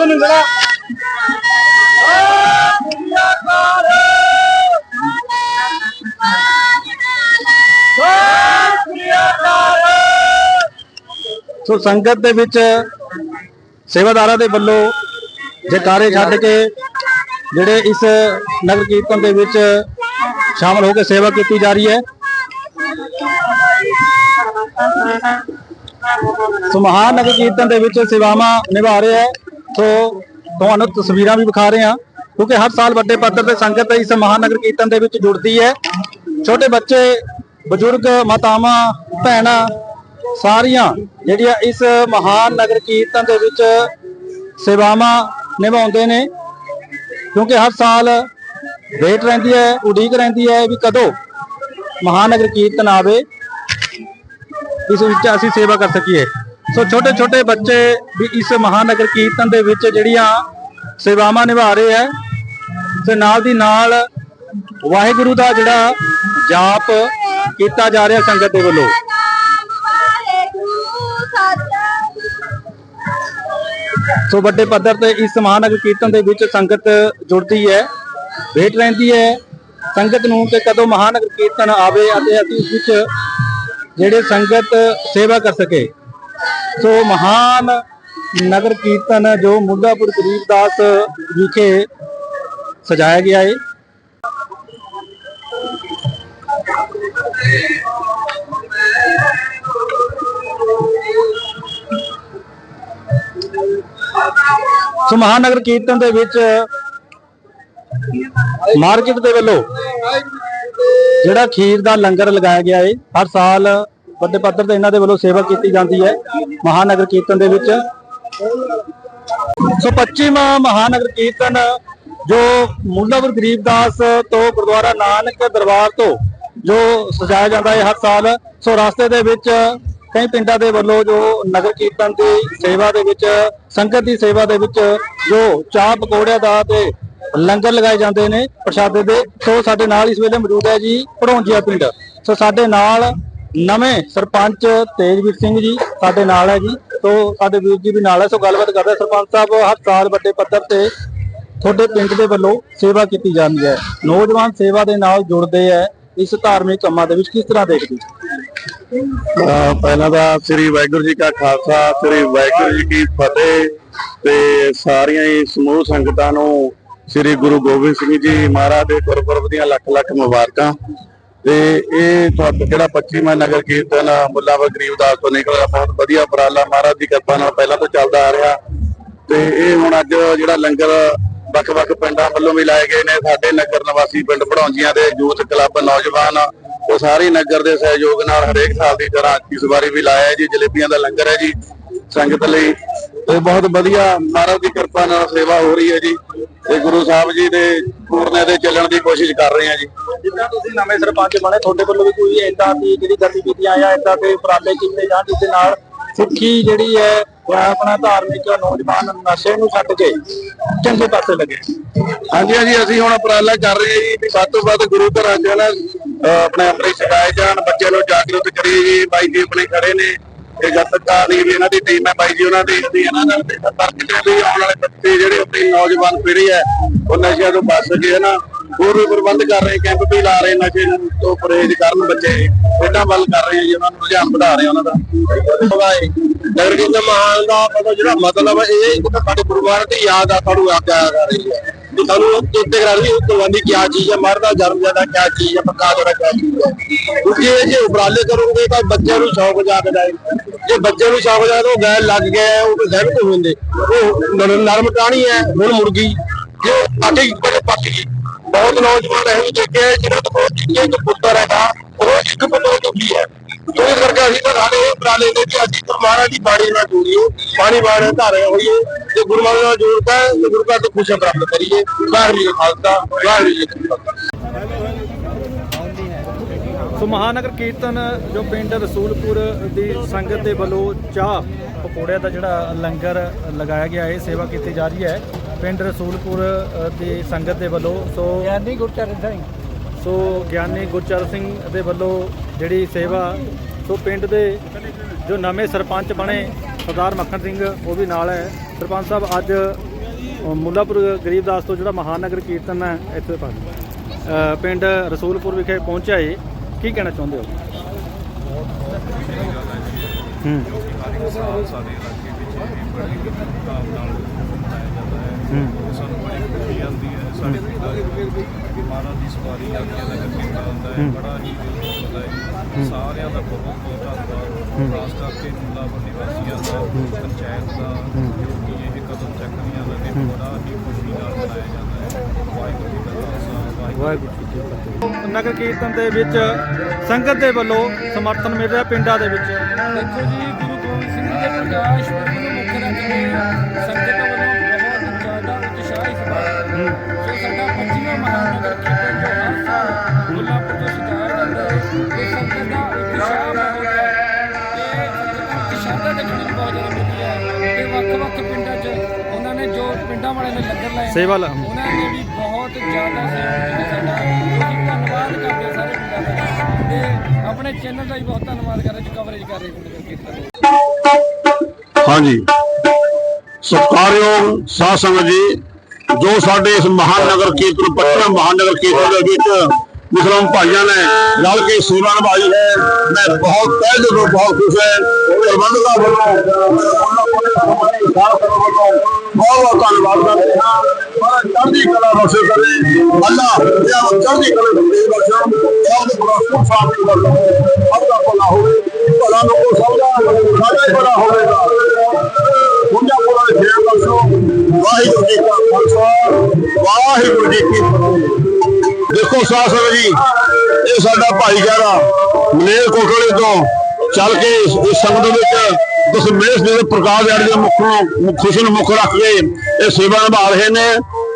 ਉਹਨੂੰ ਨਿੰਦਣਾ ਸੋ ਸੰਗਤ ਦੇ ਵਿੱਚ ਸੇਵਾਦਾਰਾਂ ਦੇ ਵੱਲੋਂ ਜਕਾਰੇ ਛੱਡ ਕੇ ਜਿਹੜੇ ਇਸ ਨਗਰ ਕੀਰਤਨ ਦੇ ਵਿੱਚ ਸ਼ਾਮਲ ਹੋ ਕੇ ਸੇਵਾ ਕੀਤੀ ਜਾ ਰਹੀ ਹੈ। ਸੋ ਮਹਾਨ ਨਗਰ ਕੀਰਤਨ ਦੇ ਵਿੱਚ ਸੇਵਾਵਾਂ ਨਿਭਾ ਰਿਹਾ ਹੈ। ਸੋ ਤੁਹਾਨੂੰ ਤਸਵੀਰਾਂ ਵੀ ਵਿਖਾ ਰਹੇ ਹਾਂ, ਕਿਉਂਕਿ ਹਰ ਸਾਲ ਵੱਡੇ ਪੱਧਰ ਤੇ ਸੰਗਤ ਇਸ ਮਹਾਨਗਰ ਕੀਰਤਨ ਦੇ ਵਿੱਚ ਜੁੜਦੀ ਹੈ। ਛੋਟੇ ਬੱਚੇ, ਬਜ਼ੁਰਗ, ਮਾਤਾਵਾਂ, ਭੈਣਾਂ, ਸਾਰੀਆਂ ਜਿਹੜੀਆਂ ਇਸ ਮਹਾਨ ਨਗਰ ਕੀਰਤਨ ਦੇ ਵਿੱਚ ਸੇਵਾਵਾਂ ਨਿਭਾਉਂਦੇ ਨੇ, ਕਿਉਂਕਿ ਹਰ ਸਾਲ ਵੇਟ ਰਹਿੰਦੀ ਹੈ, ਉਡੀਕ ਰਹਿੰਦੀ ਹੈ ਵੀ ਕਦੋਂ ਮਹਾਨਗਰ ਕੀਰਤਨ ਆਵੇ, ਇਸ ਵਿੱਚ ਅਸੀਂ ਸੇਵਾ ਕਰ ਸਕੀਏ। ਸੋ ਛੋਟੇ ਛੋਟੇ ਬੱਚੇ ਵੀ ਇਸ ਮਹਾਨਗਰ ਕੀਰਤਨ ਦੇ ਵਿੱਚ ਜਿਹੜੀਆਂ ਸੇਵਾਵਾਂ ਨਿਭਾ ਰਹੇ ਹੈ, ਤੇ ਨਾਲ ਦੀ ਨਾਲ ਵਾਹਿਗੁਰੂ ਦਾ ਜਿਹੜਾ ਜਾਪ ਕੀਤਾ ਜਾ ਰਿਹਾ ਸੰਗਤ ਦੇ ਵੱਲੋਂ। ਸੋ ਵੱਡੇ ਪੱਧਰ ਤੇ ਇਸ ਮਹਾਨਗਰ ਕੀਰਤਨ ਦੇ ਵਿੱਚ ਸੰਗਤ ਜੁੜਦੀ ਹੈ ਵੇਟ ਰਹਿੰਦੀ ਹੈ। ਸੰਗਤ ਨੂੰ ਕਿ ਕਦੋਂ ਮਹਾਨਗਰ ਕੀਰਤਨ ਆਵੇ ਅਤੇ ਅਸੀਂ ਉਸ ਵਿੱਚ ਜਿਹੜੇ ਸੰਗਤ ਸੇਵਾ ਕਰ ਸਕੇ। ਸੋ ਮਹਾਨ ਨਗਰ ਕੀਰਤਨ ਜੋ ਮੁੱਲਾਪੁਰ ਗਰੀਬਦਾਸ ਵਿਖੇ ਸਜਾਇਆ ਗਿਆ ਹੈ ਸੋ ਮਹਾਨਗਰ ਕੀਰਤਨ ਦੇ ਵਿੱਚ ਮਾਰਕੀਟ ਦੇ ਵੱਲੋਂ ਜਿਹੜਾ ਖੀਰ ਦਾ ਲੰਗਰ ਲਗਾਇਆ ਗਿਆ ਹੈ ਹਰ ਸਾਲ ਵੱਡੇ ਪੱਧਰ ਤੇ ਇਹਨਾਂ ਦੇ ਵੱਲੋਂ ਸੇਵਾ ਕੀਤੀ ਜਾਂਦੀ ਹੈ ਮਹਾਨਗਰ ਕੀਰਤਨ ਦੇ ਵਿੱਚ। ਸੋ 25ਵਾਂ ਮਹਾਨਗਰ ਕੀਰਤਨ ਜੋ ਮੁੱਲਾਪੁਰ ਗਰੀਬਦਾਸ ਤੋਂ ਗੁਰਦੁਆਰਾ ਨਾਨਕ ਦਰਬਾਰ ਤੋਂ ਜੋ ਸਜਾਇਆ ਜਾਂਦਾ ਹੈ ਹਰ ਸਾਲ। ਸੋ ਰਸਤੇ ਦੇ ਵਿੱਚ ਕਈ ਪਿੰਡਾਂ ਦੇ ਵੱਲੋਂ ਜੋ ਨਗਰ ਕੀਰਤਨ ਦੀ ਸੇਵਾ ਦੇ ਵਿੱਚ, ਸੰਗਤ ਦੀ ਸੇਵਾ ਦੇ ਵਿੱਚ ਜੋ ਚਾਹ ਪਕੌੜਿਆਂ ਦਾ ਤੇ ਲੰਗਰ ਲਗਾਏ ਜਾਂਦੇ ਨੇ ਪ੍ਰਸ਼ਾਦੇ ਦੇ, ਸੋ ਸਾਡੇ ਨਾਲ ਇਸ ਵੇਲੇ ਮੌਜੂਦ ਹੈ ਜੀ ਭੜੋਂਜੀਆ ਪਿੰਡ। ਸੋ ਸਾਡੇ ਨਾਲ ਨਵੇਂ ਸਰਪੰਚ ਤੇਜਵੀਰ ਸਿੰਘ ਜੀ ਸਾਡੇ ਨਾਲ ਹੈ ਜੀ। ਸੋ ਸਾਡੇ ਵੀਰ ਜੀ ਵੀ ਨਾਲ ਹੈ, ਸੋ ਗੱਲਬਾਤ ਕਰਦੇ ਸਰਪੰਚ ਸਾਹਿਬ, ਹਰ ਸਾਲ ਵੱਡੇ ਪੱਧਰ ਤੇ ਤੁਹਾਡੇ ਪਿੰਡ ਦੇ ਵੱਲੋਂ ਸੇਵਾ ਕੀਤੀ ਜਾਂਦੀ ਹੈ। ਨੌਜਵਾਨ ਸੇਵਾ ਦੇ ਨਾਲ ਜੁੜਦੇ ਹੈ ਇਸ ਧਾਰਮਿਕ ਕੰਮਾਂ ਦੇ ਵਿੱਚ। ਕਿਸ ਤਰ੍ਹਾਂ ਦੇਖਦੇ ਪਹਿਲਾਂ ਤਾਂ ਸ੍ਰੀ ਵਾਹਿਗੁਰੂ ਜੀ ਕਾ ਖਾਲਸਾ, ਸ੍ਰੀ ਵਾਹਿਗੁਰੂ ਜੀ ਕੀ ਫਤਿਹ ਤੇ ਸਾਰੀਆਂ ਹੀ ਸਮੂਹ ਸੰਗਤਾਂ ਨੂੰ ਸ੍ਰੀ ਗੁਰੂ ਗੋਬਿੰਦ ਸਿੰਘ ਜੀ ਮਹਾਰਾਜ ਦੇ ਗੁਰਪੁਰਬ ਦੀਆਂ ਲੱਖ ਲੱਖ ਮੁਬਾਰਕਾਂ। ਤੇ ਇਹ ਤੁਹਾਡਾ ਜਿਹੜਾ 25ਵਾਂ ਨਗਰ ਕੀਰਤਨ ਮੁੱਲਾਵਾ ਗਰੀਬਦਾਸ ਤੋਂ ਨਿਕਲਿਆ, ਬਹੁਤ ਵਧੀਆ ਉਪਰਾਲਾ ਮਹਾਰਾਜ ਦੀ ਕਿਰਪਾ ਨਾਲ ਪਹਿਲਾਂ ਤੋਂ ਚੱਲਦਾ ਆ ਰਿਹਾ। ਤੇ ਇਹ ਹੁਣ ਅੱਜ ਜਿਹੜਾ ਲੰਗਰ ਵੱਖ-ਵੱਖ ਪਿੰਡਾਂ ਵੱਲੋਂ ਵੀ ਲਾਏ ਗਏ ਨੇ, ਸਾਡੇ ਨਗਰ ਨਿਵਾਸੀ ਪਿੰਡ ਪੜੌਂਜੀਆਂ ਦੇ ਯੂਥ ਕਲੱਬ ਨੌਜਵਾਨ, ਉਹ ਸਾਰੇ ਨਗਰ ਦੇ ਸਹਿਯੋਗ ਨਾਲ ਹਰੇਕ ਸਾਲ ਦੀ ਤਰ੍ਹਾਂ ਇਸ ਵਾਰੀ ਵੀ ਲਾਇਆ ਜੀ, ਜਲੇਬੀਆਂ ਦਾ ਲੰਗਰ ਹੈ ਜੀ। ਸੰਗਤ ਲਈ ਤੇ ਬਹੁਤ ਵਧੀਆ ਮਹਾਰਾਜ ਦੀ ਕਿਰਪਾ ਨਾਲ ਸੇਵਾ ਹੋ ਰਹੀ ਹੈ ਜੀ। ਤੇ ਗੁਰੂ ਸਾਹਿਬ ਜੀ ਦੇ ਪੂਰਨੇ ਤੇ ਚੱਲਣ ਦੀ ਕੋਸ਼ਿਸ਼ ਕਰ ਰਹੇ ਹਾਂ ਜੀ। ਜਿੱਦਾਂ ਤੁਸੀਂ ਨਵੇਂ ਸਰਪੰਚ ਬਣੇ ਤੁਹਾਡੇ ਵੱਲੋਂ ਵੀ ਕੋਈ ਏਦਾਂ ਦੀ ਜਿਹੜੀ ਗਤੀਵਿਧੀਆਂ ਆ ਏਦਾਂ ਦੇ ਉਪਰਾਲੇ ਕੀਤੇ ਜਾਣ ਜਿਸ ਦੇ ਨਾਲ ਸਿੱਖੀ ਜਿਹੜੀ ਹੈ ਜਾਂ ਆਪਣਾ ਧਾਰਮਿਕ ਨੌਜਵਾਨ ਨਸ਼ੇ ਨੂੰ ਛੱਡ ਕੇ ਚੰਗੇ ਪਾਸੇ ਲੱਗੇ। ਹਾਂਜੀ ਹਾਂਜੀ ਅਸੀਂ ਹੁਣ ਉਪਰਾਲਾ ਕਰ ਰਹੇ ਹਾਂ ਜੀ ਵੀ ਵੱਧ ਤੋਂ ਵੱਧ ਗੁਰੂ ਘਰਾਂ ਚ ਨਾ ਆਪਣੇ ਆਪਣੇ ਸਿਖਾਏ ਜਾਣ ਬੱਚਿਆਂ ਨੂੰ ਜਾਗਰੂਕ ਕਰੀਏ ਜੀ ਬਾਈ ਜੀ ਆਪਣੇ ਖੜੇ ਨੇ। ਇਹ ਗੱਤਕਾ ਵੀ ਇਹਨਾਂ ਦੀ ਟੀਮ ਹੈ ਬਾਈ ਜੀ, ਉਹਨਾਂ ਦੀ ਅਸੀਂ ਇਹਨਾਂ ਨਾਲ ਤੇ ਤੱਕ ਵੀ ਆਉਣ ਵਾਲੇ ਬੱਚੇ ਜਿਹੜੇ ਆਪਣੀ ਨੌਜਵਾਨ ਪੀੜ੍ਹੀ ਹੈ, ਉਹ ਨਸ਼ਿਆਂ ਤੋਂ ਬਚ ਸਕੇ ਨਾ, ਹੋਰ ਵੀ ਪ੍ਰਬੰਧ ਕਰ ਰਹੇ ਕੈਂਪ ਵੀ ਲਾ ਰਹੇ, ਨਸ਼ੇ ਤੋਂ ਪਰਹੇਜ਼ ਕਰਨ ਬੱਚੇ। ਖੇਡਾਂ ਵੱਲ ਕਰ ਰਹੇ ਜੀ, ਉਹਨਾਂ ਨੂੰ ਰੁਝਾਨ ਵਧਾ ਰਹੇ ਉਹਨਾਂ ਦਾ। ਭਾਈ ਨਗਰ ਕੀਰਤਨ ਮਹਾਨ ਦਾ ਮਤਲਬ ਜਿਹੜਾ ਮਤਲਬ ਇਹ ਹੈ ਸਾਡੇ ਗੁਰੂਆਂ ਦੀ ਯਾਦ ਆ, ਸਾਨੂੰ ਆਗਿਆ ਕਰ ਰਹੀ ਹੈ। ਕਿ ਸਾਨੂੰ ਚੇਤੇ ਕਰਾ ਰਹੀ ਹੈ ਕੁਰਬਾਨੀ ਕੀ ਚੀਜ਼ ਹੈ ਮਰਦਾ ਜਨਮ ਜ਼ਿਆਦਾ ਕੀ ਚੀਜ਼ ਹੈ ਪ੍ਰਕਾਸ਼ ਹੋਣਾ ਕੀ ਚੀਜ਼ ਹੈ ਕਿਉਂਕਿ ਇਹ ਜੇ ਉਪਰਾਲੇ ਕਰੋਗੇ, ਤਾਂ ਬੱਚਿਆਂ ਨੂੰ ਸ਼ੌਕ ਜਾਗਦਾ ਹੈ। ਜੇ ਬੱਚੇ ਨੂੰ ਸ਼ੌਕ ਜਾਗਦਾ ਉਹ ਗੈਰ ਲੱਗ ਗਿਆ ਹੈ, ਉਹ ਸਹਿਮਤ ਹੋ ਜਾਂਦੇ ਉਹ ਨਰਮ ਟਾਣੀ ਹੈ ਹੁਣ ਮੁਰਗੀ ਜੇ ਪਾਟੀ ਬੜੇ ਪਾਟੀ ਬਹੁਤ ਨੌਜਵਾਨ ਇਹੋ ਜਿਹੇ ਦੇਖੇ ਆ ਜਿਹਨਾਂ ਤੋਂ ਪੁੱਤਰ ਹੈਗਾ ਉਹ ਇੱਕ ਪੁੱਤਰ ਚੁੱਕੀ ਹੈ। ਤੋ ਕਰਕੇ ਅਸੀਂ ਤਾਂ ਸਾਡੇ ਇਹ ਉਪਰਾਲੇ ਕਿ ਅਸੀਂ ਤਾਂ ਮਹਾਰਾਜ ਦੀ ਬਾਣੀ ਨਾਲ ਜੋੜੀਓ ਬਾਣੀ ਬਾਣੀ ਧਾਰੇ ਹੋਈਏ। ਤੇ ਗੁਰੂ ਮਹਾਰਾਜ ਨਾਲ ਜੋੜਦਾ ਹੈ ਤੇ ਗੁਰੂ ਘਰ ਤੋਂ ਖੁਸ਼ੀਆਂ ਪ੍ਰਾਪਤ ਕਰੀਏ। ਵਾਹਿਗੁਰੂ ਜੀ ਖਾਲਸਾ ਵਾਹਿਗੁਰੂ ਜੀ ਸੋ ਮਹਾਨਗਰ ਕੀਰਤਨ ਜੋ ਪਿੰਡ ਰਸੂਲਪੁਰ ਦੀ ਸੰਗਤ ਦੇ ਵੱਲੋਂ ਚਾਹ ਪਕੌੜਿਆਂ ਦਾ ਜਿਹੜਾ ਲੰਗਰ ਲਗਾਇਆ ਗਿਆ ਹੈ ਸੇਵਾ ਕੀਤੀ ਜਾ ਰਹੀ ਹੈ। ਪਿੰਡ ਰਸੂਲਪੁਰ ਦੀ ਸੰਗਤ ਦੇ ਵੱਲੋਂ ਸੋ ਗਿਆਨੀ ਗੁਰਚਰਨ ਸਿੰਘ। ਸੋ ਗਿਆਨੀ ਗੁਰਚਰਨ ਸਿੰਘ ਦੇ ਵੱਲੋਂ ਜਿਹੜੀ ਸੇਵਾ ਸੋ ਪਿੰਡ ਦੇ ਜੋ ਨਵੇਂ ਸਰਪੰਚ ਬਣੇ ਸਰਦਾਰ ਮੱਖਣ ਸਿੰਘ ਉਹ ਵੀ ਨਾਲ ਹੈ। ਸਰਪੰਚ ਸਾਹਿਬ ਅੱਜ ਮੁੱਲਾਪੁਰ ਗਰੀਬਦਾਸ ਤੋਂ ਜਿਹੜਾ ਮਹਾਨਗਰ ਕੀਰਤਨ ਹੈ ਇੱਥੇ ਪਾ ਪਿੰਡ ਰਸੂਲਪੁਰ ਵਿਖੇ ਪਹੁੰਚਿਆ ਏ। ਕੀ ਕਹਿਣਾ ਚਾਹੁੰਦੇ ਹੋ? ਹੂੰ। ਸਾਲ ਸਾਡੇ ਇਲਾਕੇ ਵਿੱਚ ਇਹ ਬੜੀ ਧੂਮਧਾਮ ਨਾਲ ਮਨਾਇਆ ਜਾਂਦਾ ਹੈ। ਹੂੰ। ਸਾਨੂੰ ਬੜੀ ਖੁਸ਼ੀ ਆਉਂਦੀ ਹੈ। ਸਾਡੇ ਪਿੰਡਾਂ ਵਿੱਚ ਮਹਾਰਾਜ ਦੀ ਸਵਾਰੀ ਜਾਂਦੀ ਦਾ ਨਗਰ ਕੀਰਤਨ ਹੁੰਦਾ ਹੈ। ਬੜਾ ਹੀ ਦਿਲ ਤੋਂ ਹੁੰਦਾ ਹੈ ਸਾਰਿਆਂ ਦਾ ਬਹੁਤ ਬਹੁਤ ਧੰਨਵਾਦ ਖਾਸ ਕਰਕੇ ਮੁੱਲਾਪੁਰ ਨਿਵਾਸੀਆਂ ਦਾ ਪੰਚਾਇਤ ਦਾ ਜੋ ਕਿ ਇਹ ਕਦਮ ਚੱਕ ਰਹੀਆਂ ਨੇ ਬੜਾ ਹੀ ਖੁਸ਼ੀ ਨਾਲ ਮਨਾਇਆ ਜਾਂਦਾ ਹੈ। ਵਾਹਿਗੁਰੂ ਜੀ ਵਾਹਿਗੁਰੂ ਜੀ ਕੀ ਫਤਿਹ। ਨਗਰ ਕੀਰਤਨ ਦੇ ਵਿੱਚ ਸੰਗਤ ਦੇ ਵੱਲੋਂ ਸਮਰਥਨ ਮਿਲ ਰਿਹਾ ਪਿੰਡਾਂ ਦੇ ਵਿੱਚ। ਦੇਖੋ ਜੀ ਗੁਰੂ ਗੋਬਿੰਦ ਸਿੰਘ ਜੀ ਦੇ ਪ੍ਰਕਾਸ਼ ਪੁਰਬ ਨੂੰ ਮੁੱਖ ਰੱਖਦੇ ਸੰਗਤ ਵੱਲੋਂ ਬਹੁਤ ਜ਼ਿਆਦਾ ਉਤਸ਼ਾਹ ਇਸ ਵਾਰ। ਸੋ ਸਾਡਾ 25ਵਾਂ ਮਹਾਨਗਰ ਕੀਰਤਨ ਜੋ ਹਰ ਸਾਲ ਮੁੱਲਾਪੁਰ ਤੋਂ ਸਜਾਇਆ ਜਾਂਦਾ ਹੈ ਤੇ ਸੰਗਤ ਦਾ ਉਤਸ਼ਾਹ ਬਹੁਤ ਹੈ ਤੇ ਸੰਗਤ ਦਾ ਦੇਖਣ ਨੂੰ ਬਹੁਤ ਜ਼ਿਆਦਾ ਮਿਲਦੀ ਹੈ। ਤੇ ਵੱਖ-ਵੱਖ ਪਿੰਡਾਂ 'ਚ ਉਹਨਾਂ ਨੇ ਜੋ ਪਿੰਡਾਂ ਵਾਲਿਆਂ ਨੇ ਲੰਗਰ ਲਾਏ ਸੇਵਾ ਲਾ- ਉਹਨਾਂ ਨੇ ਜ਼ਿਆਦਾ ਸਹਿਯੋਗ ਦਿੱਤਾ ਸਾਡਾ ਜੋ ਧੰਨਵਾਦ ਕਰਦੇ ਹਾਂ ਸਾਰੇ ਪਿੰਡਾਂ ਦਾ। ਤੇ ਆਪਣੇ ਚੈਨਲ ਦਾ ਵੀ ਬਹੁਤ ਧੰਨਵਾਦ ਕਰਦੇ ਜੋ ਕਵਰੇਜ ਕਰ ਰਹੇ ਨਗਰ ਕੀਰਤਨ ਹਾਂਜੀ। ਸਤਿਕਾਰਯੋਗ ਸਾਧ ਸੰਗਤ ਜੀ, ਜੋ ਸਾਡੇ ਇਸ ਮਹਾਨਗਰ ਕੀਰਤਨ ਪਟਨਾ ਮਹਾਨਗਰ ਕੀਰਤਨ ਦੇ ਵਿੱਚ ਮੁਸਲਮਾਨ ਭਾਈਆਂ ਨੇ ਰਲ ਕੇ ਸੇਵਾ ਨਿਭਾਈ ਹੈ। ਮੈਂ ਬਹੁਤ ਤਹਿ ਦਿਲੋਂ ਬਹੁਤ ਖੁਸ਼ ਹੈ। ਪ੍ਰਬੰਧਕਾਂ ਵੱਲੋਂ ਬਹੁਤ ਬਹੁਤ ਧੰਨਵਾਦ ਕਰਦੇ ਹਾਂ। ਪਰ ਚੜ੍ਹਦੀ ਕਲਾ ਬਖਸ਼ੇ ਕਰੇ। ਅੱਲਾਹ ਇਹ ਚੜ੍ਹਦੀ ਕਲਾ ਦੇ ਬਖਸ਼ੇ ਸਭ ਦੇ ਪ੍ਰੋਸਪਰ ਸਾਹਿਬ ਦੀ ਵੱਲੋਂ ਸਭ ਦਾ ਭਲਾ ਹੋਵੇ। ਭਲਾ ਲੋਕੋ ਸਭ ਦਾ ਸਾਡਾ ਹੋਵੇਗਾ ਉਹਨਾਂ ਕੋਲੋਂ ਖੇਡ ਬਖਸ਼ੋ। ਵਾਹਿਗੁਰੂ ਜੀ ਕਾ ਖਾਲਸਾ। ਵਾਹਿਗੁਰੂ ਜੀ ਕੀ ਫਤਿਹ। ਦੇਖੋ ਸਾਧ ਸੰਗਤ ਜੀ, ਇਹ ਸਾਡਾ ਭਾਈਚਾਰਾ ਮਲੇਰ ਕੋਟਲੇ ਤੋਂ ਚੱਲ ਕੇ ਇਸ ਇਸ ਸੰਗਤ ਵਿੱਚ ਦਸਮੇਸ਼ ਦੇ ਪ੍ਰਕਾਸ਼ ਦਿਹਾੜੇ ਦੇ ਮੁੱਖ ਨੂੰ ਖੁਸ਼ੀ ਨੂੰ ਮੁੱਖ ਰੱਖ ਕੇ ਇਹ ਸੇਵਾ ਨਿਭਾ ਰਹੇ ਨੇ।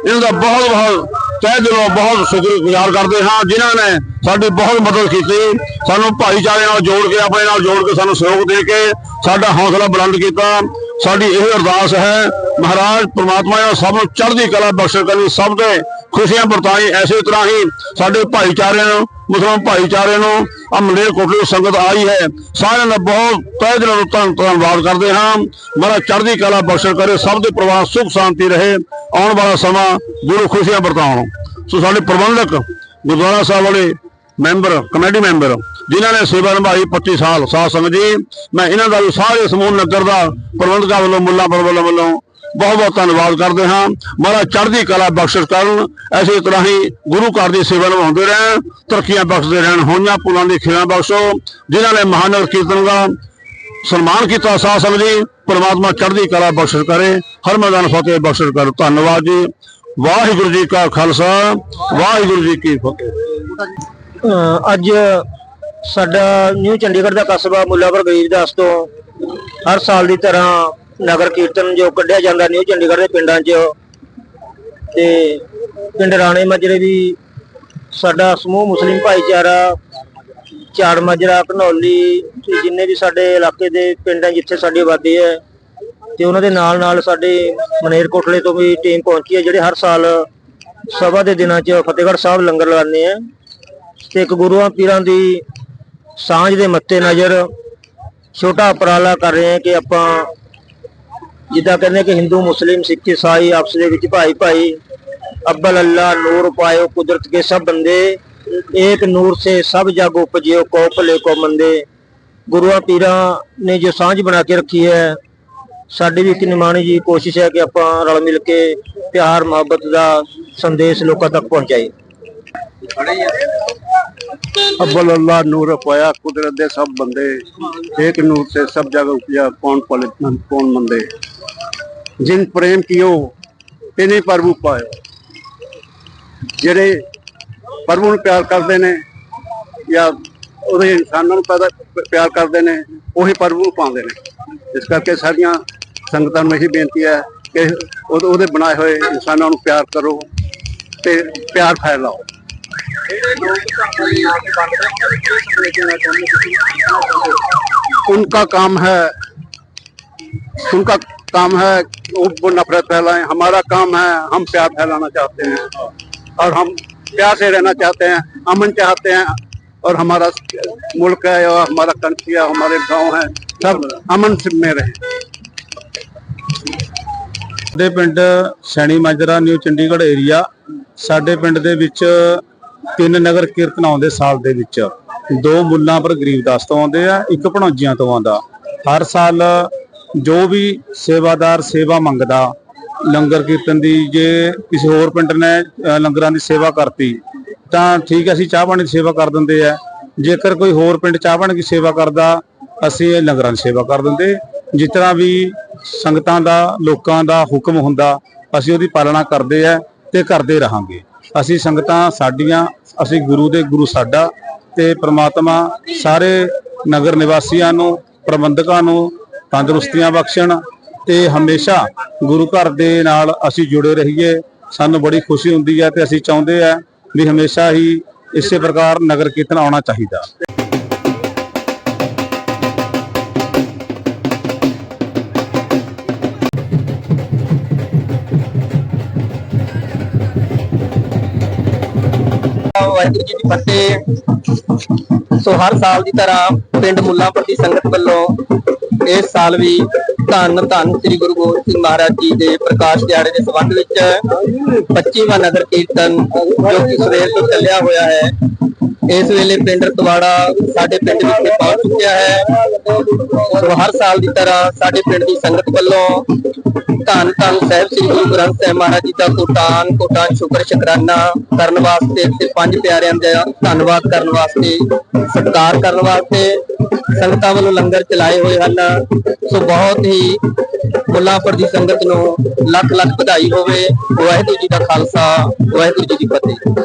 ਇਹਨਾਂ ਦਾ ਬਹੁਤ ਬਹੁਤ ਤਹਿ ਦਿਲੋਂ ਬਹੁਤ ਸ਼ੁਕਰਗੁਜ਼ਾਰ ਕਰਦੇ ਹਾਂ, ਜਿਨ੍ਹਾਂ ਨੇ ਸਾਡੀ ਬਹੁਤ ਮਦਦ ਕੀਤੀ। ਸਾਨੂੰ ਭਾਈਚਾਰੇ ਨਾਲ ਜੋੜ ਕੇ, ਆਪਣੇ ਨਾਲ ਜੋੜ ਕੇ ਸਾਨੂੰ ਸਹਿਯੋਗ ਦੇ ਕੇ ਸਾਡਾ ਹੌਸਲਾ ਬੁਲੰਦ ਕੀਤਾ। ਸਾਡੀ ਇਹ ਅਰਦਾਸ ਹੈ, ਮਹਾਰਾਜ ਪ੍ਰਮਾਤਮਾ ਇਹਨਾਂ ਸਭ ਨੂੰ ਚੜ੍ਹਦੀ ਕਲਾ ਬਖਸ਼ਣ ਕਰੀ ਸਭ ਦੇ ਖੁਸ਼ੀਆਂ ਵਰਤਾਈ ਐਸੇ ਤਰ੍ਹਾਂ ਹੀ ਸਾਡੇ ਭਾਈਚਾਰੇ ਨੂੰ, ਮੁਸਲਮਾਨ ਭਾਈਚਾਰੇ ਨੂੰ ਅਮਲੇ ਕੋਟਲੀ ਸੰਗਤ ਆਈ ਹੈ। ਸਾਰਿਆਂ ਦਾ ਬਹੁਤ ਤਹਿ ਦਿਲੋਂ ਧੰਨ- ਧੰਨਵਾਦ ਕਰਦੇ ਹਾਂ। ਮਹਾਰਾਜ ਚੜ੍ਹਦੀ ਕਲਾ ਬਖਸ਼ਣ ਕਰੇ, ਸਭ ਦੇ ਪਰਿਵਾਰ ਸੁਖ ਸ਼ਾਂਤੀ ਰਹੇ, ਆਉਣ ਵਾਲਾ ਸਮਾਂ ਗੁਰੂ ਖੁਸ਼ੀਆਂ ਵਰਤਾਉਣ। ਸੋ ਸਾਡੇ ਪ੍ਰਬੰਧਕ ਗੁਰਦੁਆਰਾ ਸਾਹਿਬ ਵਾਲੇ ਮੈਂਬਰ, ਕਮੇਟੀ ਮੈਂਬਰ, ਜਿਨ੍ਹਾਂ ਨੇ ਸੇਵਾ ਨਿਭਾਈ 25 ਸਾਲ। ਸਾਧ ਸੰਗਤ ਜੀ, ਮੈਂ ਇਹਨਾਂ ਦਾ ਵੀ ਸਾਰੇ ਸਮੂਹ ਨਗਰ ਦਾ ਪ੍ਰਬੰਧਕਾਂ ਵੱਲੋਂ ਮੁੱਲਾਂਪੁਰ ਵੱਲੋਂ ਵੱਲੋਂ ਬਹੁਤ ਬਹੁਤ ਧੰਨਵਾਦ ਕਰਦੇ ਹਾਂ। ਮਹਾਰਾਜ ਚੜ੍ਹਦੀ ਕਲਾ ਬਖਸ਼ਿਸ਼ ਕਰਨ। ਐਸੇ ਤਰ੍ਹਾਂ ਹੀ ਗੁਰੂ ਘਰ ਦੀ ਸੇਵਾ ਨਿਭਾਉਂਦੇ ਰਹਿਣ, ਤਰੱਕੀਆਂ ਬਖਸ਼ਦੇ ਰਹਿਣ, ਹੋਈਆਂ ਪੁਲਾਂ ਦੀ ਖੇੜਾ ਬਖਸ਼ੋ, ਜਿਨ੍ਹਾਂ ਨੇ ਮਹਾਨਗਰ ਕੀਰਤਨ ਦਾ ਸਨਮਾਨ ਕੀਤਾ। ਸਾਧ ਸੰਗਤ ਜੀ, ਪਰਮਾਤਮਾ ਚੜ੍ਹਦੀ ਕਲਾ ਬਖਸ਼ਿਸ਼ ਕਰੇ, ਹਰ ਮੈਦਾਨ ਫਤਿਹ ਬਖਸ਼ਿਸ਼ ਕਰ। ਧੰਨਵਾਦ ਜੀ। ਵਾਹਿਗੁਰੂ ਜੀ ਕਾ ਖਾਲਸਾ, ਵਾਹਿਗੁਰੂ ਜੀ ਕੀ ਫਤਿਹ। ਅੱਜ ਸਾਡਾ ਨਿਊ ਚੰਡੀਗੜ੍ਹ ਦਾ ਕਸਬਾ ਮੁੱਲਾਪੁਰ ਗਰੀਬਦਾਸ ਤੋਂ ਹਰ ਸਾਲ ਦੀ ਤਰ੍ਹਾਂ ਨਗਰ ਕੀਰਤਨ ਜੋ ਕੱਢਿਆ ਜਾਂਦਾ ਨਿਊ ਚੰਡੀਗੜ੍ਹ ਦੇ ਪਿੰਡਾਂ 'ਚ ਤੇ ਪਿੰਡ ਰਾਣੇ ਮਾਜਰੇ ਵੀ ਸਾਡਾ ਸਮੂਹ ਮੁਸਲਿਮ ਭਾਈਚਾਰਾ ਚਾੜ ਮਾਜਰਾ, ਘਨੌਲੀ ਤੇ ਜਿੰਨੇ ਵੀ ਸਾਡੇ ਇਲਾਕੇ ਦੇ ਪਿੰਡਾਂ ਜਿੱਥੇ ਸਾਡੀ ਆਬਾਦੀ ਹੈ ਤੇ ਉਹਨਾਂ ਦੇ ਨਾਲ ਨਾਲ ਸਾਡੇ ਮਨੇਰਕੋਟਲੇ ਤੋਂ ਵੀ ਟੀਮ ਪਹੁੰਚੀ ਹੈ, ਜਿਹੜੇ ਹਰ ਸਾਲ ਸਭਾ ਦੇ ਦਿਨਾਂ 'ਚ ਫਤਿਹਗੜ੍ਹ ਸਾਹਿਬ ਲੰਗਰ ਲਗਾਉਂਦੇ ਆ। ਸਿੱਖ ਗੁਰੂਆਂ ਪੀਰਾਂ ਦੀ ਸਾਂਝ ਦੇ ਮੱਤੇ ਨਜ਼ਰ ਛੋਟਾ ਉਪਰਾਲਾ ਕਰ ਰਹੇ ਹਾਂ ਕਿ ਆਪਾਂ ਜਿੱਦਾਂ ਕਹਿੰਦੇ ਕਿ ਹਿੰਦੂ, ਮੁਸਲਿਮ, ਸਿੱਖ ਈਸਾਈ ਆਪਸ ਦੇ ਵਿੱਚ ਭਾਈ ਭਾਈ, ਅੱਬਲ ਅੱਲਾ, ਨੂਰ ਪਾਇਓ, ਕੁਦਰਤ ਕੇ ਸਭ ਬੰਦੇ, ਏਕ ਨੂਰ ਸੇ ਸਭ ਜਗ ਉਪਜਿਓ, ਕੋ ਭਲੇ ਕੋ ਮੰਦੇ। ਗੁਰੂਆਂ ਪੀਰਾਂ ਨੇ ਜੋ ਸਾਂਝ ਬਣਾ ਕੇ ਰੱਖੀ ਹੈ, ਸਾਡੀ ਵੀ ਇੱਕ ਨਿਮਾਣੀ ਜੀ ਕੋਸ਼ਿਸ਼ ਹੈ ਕਿ ਆਪਾਂ ਰਲ ਮਿਲ ਕੇ ਪਿਆਰ ਮੁਹੱਬਤ ਦਾ ਸੰਦੇਸ਼ ਲੋਕਾਂ ਤੱਕ ਪਹੁੰਚਾਈਏ। अव्वल अल्लाह नूर पाया कुदरत दे सब बंदे एक नूर से सब जगह उपजा कौन पले कौन मंदे जिन प्रेम कियो तिने प्रभु पायो ਜਿਹੜੇ ਪ੍ਰਭੂ ਨੂੰ ਪਿਆਰ ਕਰਦੇ ਨੇ ਜਾਂ ਉਹਦੇ ਇਨਸਾਨਾਂ ਨੂੰ ਪੈਦਾ ਪਿਆਰ ਕਰਦੇ ਨੇ ਉਹੀ ਪ੍ਰਭੂ ਨੂੰ ਪਾਉਂਦੇ ਨੇ ਇਸ ਕਰਕੇ ਸਾਡੀਆਂ ਸੰਗਤਾਂ ਨੂੰ ਇਹੀ ਬੇਨਤੀ ਹੈ ਕਿ ਉਹਦੇ ਉਹਦੇ ਬਣਾਏ ਹੋਏ ਇਨਸਾਨਾਂ ਨੂੰ ਪਿਆਰ ਕਰੋ ਤੇ ਪਿਆਰ ਫੈਲਾਓ उनका काम है उनका काम है वो वो नफरत फैलाएं हमारा काम है हम प्यार फैलाना चाहते हैं और हम प्यार से रहना चाहते हैं अमन चाहते हैं और हमारा मुल्क है और हमारा कंट्री है हमारे गांव है सब अमन से में रहे ਸਾਡੇ ਪਿੰਡ ਸੈਣੀ ਮਾਜਰਾ ਨਿਊ ਚੰਡੀਗੜ੍ਹ ਏਰੀਆ ਸਾਡੇ ਪਿੰਡ ਦੇ ਵਿੱਚ ਤਿੰਨ ਨਗਰ ਕੀਰਤਨ ਆਉਂਦੇ ਸਾਲ ਦੇ ਵਿੱਚ। ਦੋ ਮੁੱਲਾਂ ਪਰ ਗਰੀਬਦਾਸ ਤੋਂ ਆਉਂਦੇ ਆ, ਇੱਕ ਭਣੋਜੀਆਂ ਤੋਂ ਆਉਂਦਾ। ਹਰ ਸਾਲ ਜੋ ਵੀ ਸੇਵਾਦਾਰ ਸੇਵਾ ਮੰਗਦਾ, ਲੰਗਰ ਕੀਰਤਨ ਦੀ ਜੇ ਕਿਸੇ ਹੋਰ ਪਿੰਡ ਨੇ ਲੰਗਰਾਂ ਦੀ ਸੇਵਾ ਕਰਤੀ, ਤਾਂ ਠੀਕ ਹੈ, ਅਸੀਂ ਚਾਹ ਪਾਣੀ ਦੀ ਸੇਵਾ ਕਰ ਦਿੰਦੇ ਆ। ਜੇਕਰ ਕੋਈ ਹੋਰ ਪਿੰਡ ਚਾਹ ਪਾਣੀ ਦੀ ਸੇਵਾ ਕਰਦਾ, ਅਸੀਂ ਇਹ ਲੰਗਰਾਂ ਦੀ ਸੇਵਾ ਕਰ ਦਿੰਦੇ। ਜਿਸ ਤਰ੍ਹਾਂ ਵੀ ਸੰਗਤਾਂ ਦਾ, ਲੋਕਾਂ ਦਾ ਹੁਕਮ ਹੁੰਦਾ, ਅਸੀਂ ਉਹਦੀ ਪਾਲਣਾ ਕਰਦੇ ਆ ਤੇ ਕਰਦੇ ਰਹਾਂਗੇ। ਅਸੀਂ ਸੰਗਤਾਂ ਸਾਡੀਆਂ, ਅਸੀਂ ਗੁਰੂ ਦੇ ਗੁਰੂ ਸਾਡਾ ਤੇ ਪ੍ਰਮਾਤਮਾ ਸਾਰੇ ਨਗਰ ਨਿਵਾਸੀਆਂ ਨੂੰ, ਪ੍ਰਬੰਧਕਾਂ ਨੂੰ ਤੰਦਰੁਸਤੀਆਂ ਬਖਸ਼ਣ ਤੇ ਹਮੇਸ਼ਾ ਗੁਰੂ ਘਰ ਦੇ ਨਾਲ ਅਸੀਂ ਜੁੜੇ ਰਹੀਏ। ਸਾਨੂੰ ਬੜੀ ਖੁਸ਼ੀ ਹੁੰਦੀ ਹੈ ਤੇ ਅਸੀਂ ਚਾਹੁੰਦੇ ਆ ਵੀ ਹਮੇਸ਼ਾ ਹੀ ਇਸੇ ਪ੍ਰਕਾਰ ਨਗਰ ਕੀਰਤਨ ਆਉਣਾ ਚਾਹੀਦਾ। ਵਾਹਿਗੁਰੂ ਜੀ ਦੀ ਫਤਿਹ ਸੋ ਹਰ ਸਾਲ ਦੀ ਤਰ੍ਹਾਂ ਪਿੰਡ ਮੁੱਲਾਂਪੁਰ ਦੀ ਸੰਗਤ ਵੱਲੋਂ ਇਸ ਸਾਲ ਵੀ ਧੰਨ ਧੰਨ ਸ੍ਰੀ ਗੁਰੂ ਗੋਬਿੰਦ ਸਿੰਘ ਮਹਾਰਾਜ ਜੀ ਦੇ ਪ੍ਰਕਾਸ਼ ਦਿਹਾੜੇ ਦੇ ਸੰਬੰਧ ਵਿੱਚ 25ਵਾਂ ਨਗਰ ਕੀਰਤਨ ਜੋ ਕਿ ਸਵੇਰ ਤੋਂ ਚੱਲਿਆ ਹੋਇਆ ਹੈ। ਇਸ ਵੇਲੇ ਪਿੰਡ ਰਤਵਾੜਾ ਸਾਡੇ ਪਿੰਡ ਵਿੱਚ ਪਹੁੰਚ ਚੁੱਕਿਆ ਹੈ। ਸੋ ਹਰ ਸਾਲ ਦੀ ਤਰ੍ਹਾਂ ਸਾਡੇ ਪਿੰਡ ਦੀ ਸੰਗਤ ਵੱਲੋਂ ਧੰਨ ਧੰਨ ਸਾਹਿਬ ਸ੍ਰੀ ਗੁਰੂ ਗ੍ਰੰਥ ਸਾਹਿਬ ਮਹਾਰਾਜ ਜੀ ਦਾ ਕੋਟਾਨ ਕੋਟਾਨ ਸ਼ੁਕਰ ਸ਼ੁਕਰਾਨਾ ਕਰਨ ਵਾਸਤੇ ਤੇ ਪੰਜ ਪਿਆਰਿਆਂ ਦਾ ਧੰਨਵਾਦ ਕਰਨ ਵਾਸਤੇ, ਸਤਿਕਾਰ ਕਰਨ ਵਾਸਤੇ ਸੰਗਤਾਂ ਵੱਲੋਂ ਲੰਗਰ ਚਲਾਏ ਹੋਏ ਹਨ। ਸੋ ਬਹੁਤ ਹੀ ਮੁੱਲਾਂਪੁਰ ਦੀ ਸੰਗਤ ਨੂੰ ਲੱਖ ਲੱਖ ਵਧਾਈ ਹੋਵੇ। ਵਾਹਿਗੁਰੂ ਜੀ ਦਾ ਖਾਲਸਾ, ਵਾਹਿਗੁਰੂ ਜੀ ਦੀ ਫਤਿਹ।